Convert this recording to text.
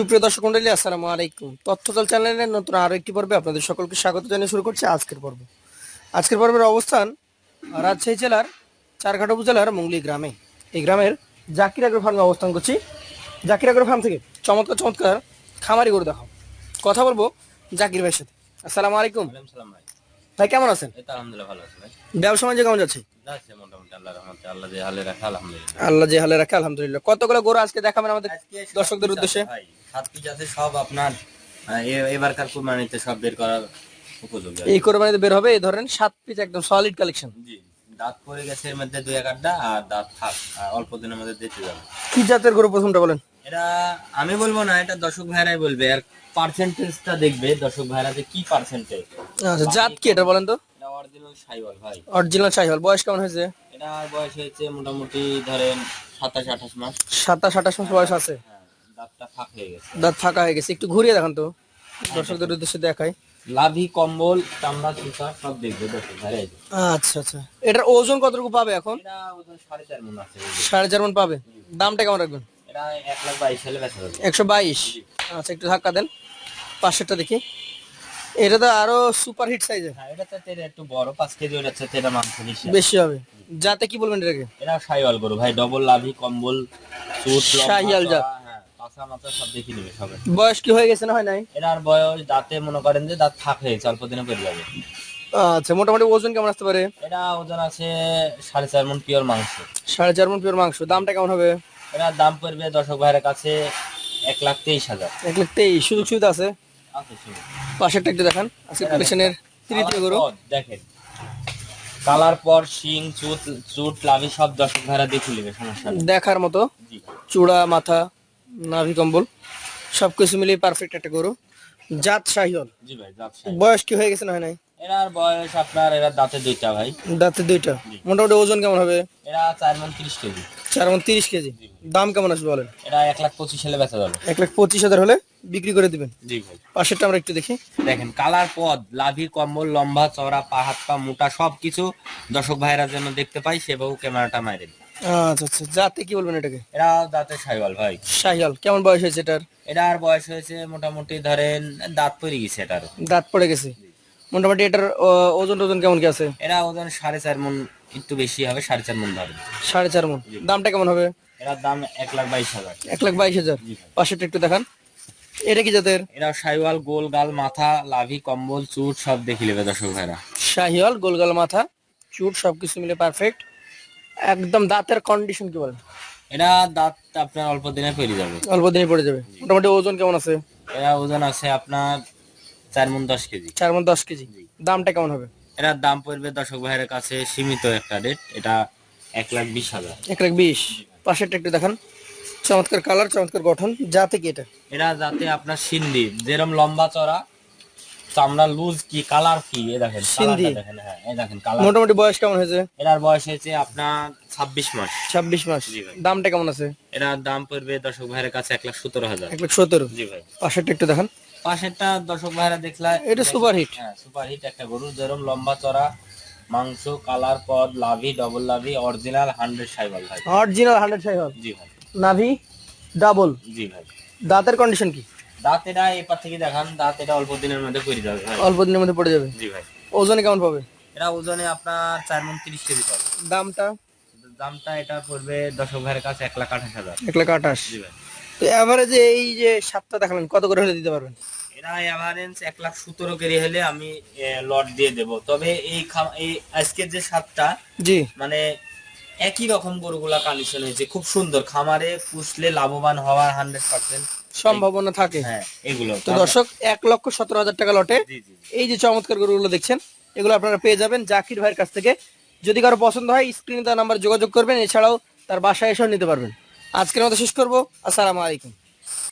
সুপ্রিয় দর্শক মন্ডলী, আসসালামু আলাইকুম। তথ্যদল চ্যানেলের নতুন আরও একটি পর্বে আপনাদের সকলকে স্বাগত জানিয়ে শুরু করছি আজকের পর্ব। আজকের পর্বের অবস্থান রাজশাহী জেলার চারঘাট উপজেলার মুংলি গ্রামে। এই গ্রামের জাকির আগ্রো ফার্মে অবস্থান করছি। জাকির আগ্রো ফার্ম থেকে চমৎকার চমৎকার খামারি গরু দেখাও কথা বলব জাকির ভাইয়ের সাথে। আসসালামু আলাইকুম। ভাই। ভাই কেমন আছেন? আলহামদুলিল্লাহ ভালো আছে ভাই। ব্যবসা বাণিজ্য কেমন যাচ্ছে? আল্লাহ যে হালে রাখে আলহামদুলিল্লাহ। কতগুলো গরু আজকে দেখাবেন আমাদের দর্শকদের উদ্দেশ্যে? সাত পিস আছে সব আপনার এবারকার কুরবানিতে সব বের করার উপযোগী এই কোরবানিতে বের হবে এই ধরেন সাত পিস একদম সলিড কালেকশন জি দাঁত পড়ে গেছে এর মধ্যে দুই এক আড্ডা আর দাঁত থাক অল্প দিনের মধ্যে দিতে যাবে। কি জাতের গরু প্রথমটা বলেন? এটা আমি বলব না এটা দর্শক ভাইরাই বলবে। আর পার্সেন্টেজটা দেখবে দর্শক ভাইরা যে কি পার্সেন্টেজ আচ্ছা জাত কি এটা বলেন তো? এটা অরিজিনাল সাইওয়াল ভাই। অরিজিনাল হল বয়স কেমন হয়েছে? এটা বয়স হয়েছে মোটামুটি ধরেন সাতাশ আঠাশ মাস। সাতাশ আঠাশ মাস বয়স আছে? হ্যাঁ দাঁতটা ফাঁক হয়ে গেছে। দাঁত ফাঁকা হয়ে গেছে। একটু ঘুরিয়ে দেখান তো দর্শকদের উদ্দেশ্যে দেখাই। লাভি কম্বল চামড়া চুকা সব দেখবে দর্শক ভাইরাই আচ্ছা আচ্ছা। এটার ওজন কতটুকু পাবে এখন? এটা ওজন সাড়ে চার মন আছে। এই যে। সাড়ে চার মন পাবে। দামটা কেমন রাখবেন? একশো বাইশ। আচ্ছা একটু ধাক্কা দেন। পাশেরটা দেখি। এটা তো আরও সুপার হিট সাইজের হ্যাঁ এটা তো তেরে একটু বড় কেজি ওটা হচ্ছে তেরা মাংস বেশি বেশি হবে। যাতে কি বলবেন এটাকে? এটা গরু ভাই ডবল লাভি কম্বল চুট হ্যাঁ পাছা মাথা সব দেখে নেবে সবে। বয়স কি হয়ে গেছে না হয় নাই? এটার বয়স দাঁতে মনে করেন যে দাঁত ফাঁক হয়েছে অল্প দিনে পেরে যাবে। আচ্ছা মোটামুটি ওজন কেমন আসতে পারে? এটা ওজন আছে সাড়ে চার মন পিওর মাংস। সাড়ে চার মন পিওর মাংস। দামটা কেমন হবে? এটার দাম পড়বে দর্শক ভাইয়ের কাছে এক লাখ তেইশ হাজার। এক লাখ তেইশ সুযোগ সুবিধা আছে? পাশেরটা একটু দেখান আজকে কালেকশনের তৃতীয় গরু। কালার পর দেখেন। কালার পর শিং চুট চুট লাভি সব দর্শক ভাইরা দেখে নেবে সমস্যা দেখার মতো চূড়া মাথা নাভি কম্বল সবকিছু মিলিয়ে পারফেক্ট একটা গরু। জাত শাহিওল। জি ভাই ব্যবসায়ী বয়স কি হয়ে গেছে না হয় নাই? এরার বয়স আপনার এরা দাঁতে দুইটা ভাই। দাঁতে দুইটা। মোটামুটি ওজন কেমন হবে? এরা চার মন তিরিশ কেজি। চার মন তিরিশ কেজি। দাম কেমন আসবে বলেন? এক লাখ পঁচিশ সালে বেচা যাবে। এক লাখ পঁচিশ হাজার হলে বিক্রি করে দিবেন। জি ভাই। পাশেরটা আমরা একটু দেখি। দেখেন কালার পদ লাভি কম্বল লম্বা চওড়া পা হাত পা মোটা সব কিছু দর্শক ভাইরা যেন দেখতে পাই সেভাবে ক্যামেরাটা দিন আচ্ছা আচ্ছা। জাতে কি বলবেন এটাকে? এরা দাঁতে সাইওয়াল ভাই। শাহিওল কেমন বয়স হয়েছে এটার? এটার বয়স হয়েছে মোটামুটি ধরেন দাঁত পড়ে গেছে এটার। দাঁত পড়ে গেছে। মোটামুটি এটার ওজন টোজন কেমন কি আছে? এরা ওজন সাড়ে চার মন একটু বেশি হবে সাড়ে চার মন ধরে সাড়ে চার মন। দামটা কেমন হবে? এরা দাম এক লাখ বাইশ হাজার। এক লাখ বাইশ হাজার। পাশেরটা একটু দেখান। এটা কি জাতের? এরা সাইওয়াল গোল গাল মাথা লাভি কম্বল চুট সব দেখি নেবে দর্শক ভাইরা। শাহিওয়াল গোলগাল মাথা চুট সবকিছু মিলে পারফেক্ট একদম দাঁতের কন্ডিশন কি বলেন? এরা দাঁত আপনার অল্প দিনে পেরে যাবে। অল্প দিনে পড়ে যাবে। মোটামুটি ওজন কেমন আছে? এরা ওজন আছে আপনার চার মন দশ কেজি। চার মন দশ কেজি। দামটা কেমন হবে? এটার দাম পড়বে দর্শক ভাইয়ের কাছে সীমিত একটা রেট। এটা এক লাখ বিশ হাজার। এক লাখ বিশ। পাশেরটা একটু দেখান। চমৎকার কালার চমৎকার গঠন। জাতে কি এটা? এরা যাতে আপনার সিন্ধি যেরকম লম্বা চড়া চামড়া লুজ কি কালার কি? এ দেখেন সিন্ধি। দেখেন হ্যাঁ এই দেখেন কালার। মোটামুটি বয়স কেমন হয়েছে? এটার বয়স হয়েছে আপনার ছাব্বিশ মাস। ছাব্বিশ মাস। জি ভাই। দামটা কেমন আছে? এটার দাম পড়বে দর্শক ভাইয়ের কাছে এক লাখ সতেরো হাজার। এক লাখ সতেরো। জি ভাই। পাশেরটা একটু দেখান। পাশেরটা দর্শক ভাইরা দেখলা এটা সুপার হিট হ্যাঁ সুপার হিট একটা গরু যেরকম লম্বা চড়া মাংস কালার পদ লাভি ডবল লাভি অরিজিনাল হান্ড্রেড সাইবাল ভাই। অরিজিনাল হান্ড্রেড সাইহল জি ভাই। নাভি ডাবল জি ভাই। দাঁতের কন্ডিশন কি? দাঁত এটা এপার থেকে দেখান দাঁত এটা অল্প দিনের মধ্যে পড়ে যাবে ভাই। অল্প দিনের মধ্যে পড়ে যাবে। জি ভাই। ওজনে কেমন পাবে? এটা ওজনে আপনার চার মন তিরিশ কেজি পাবে। দামটা? দামটা এটা পড়বে দর্শক ভাইয়ের কাছে এক লাখ আঠাশ হাজার। এক লাখ আঠাশ। জি ভাই। তো এভারেজে এই যে সাতটা দেখালেন কত করে হলে দিতে পারবেন? এরা এভারেন্স এক লাখ সতেরো কেজি হলে আমি লট দিয়ে দেব। তবে এই এই আজকের যে সাতটা জি। মানে একই রকম গরুগুলা কালেকশন হয়েছে। খুব সুন্দর। খামারে পুষলে লাভবান হওয়ার হান্ড্রেড পার্সেন্ট সম্ভাবনা থাকে। হ্যাঁ এগুলো। তো দর্শক এক লক্ষ সতেরো হাজার টাকা লটে। এই যে চমৎকার গরুগুলো দেখছেন এগুলো আপনারা পেয়ে যাবেন জাকির ভাইয়ের কাছ থেকে। যদি কারও পছন্দ হয় স্ক্রিনে তার নাম্বার যোগাযোগ করবেন এছাড়াও তার বাসায় এসেও নিতে পারবেন। আজকের মতো শেষ করব। আসসালামু আলাইকুম।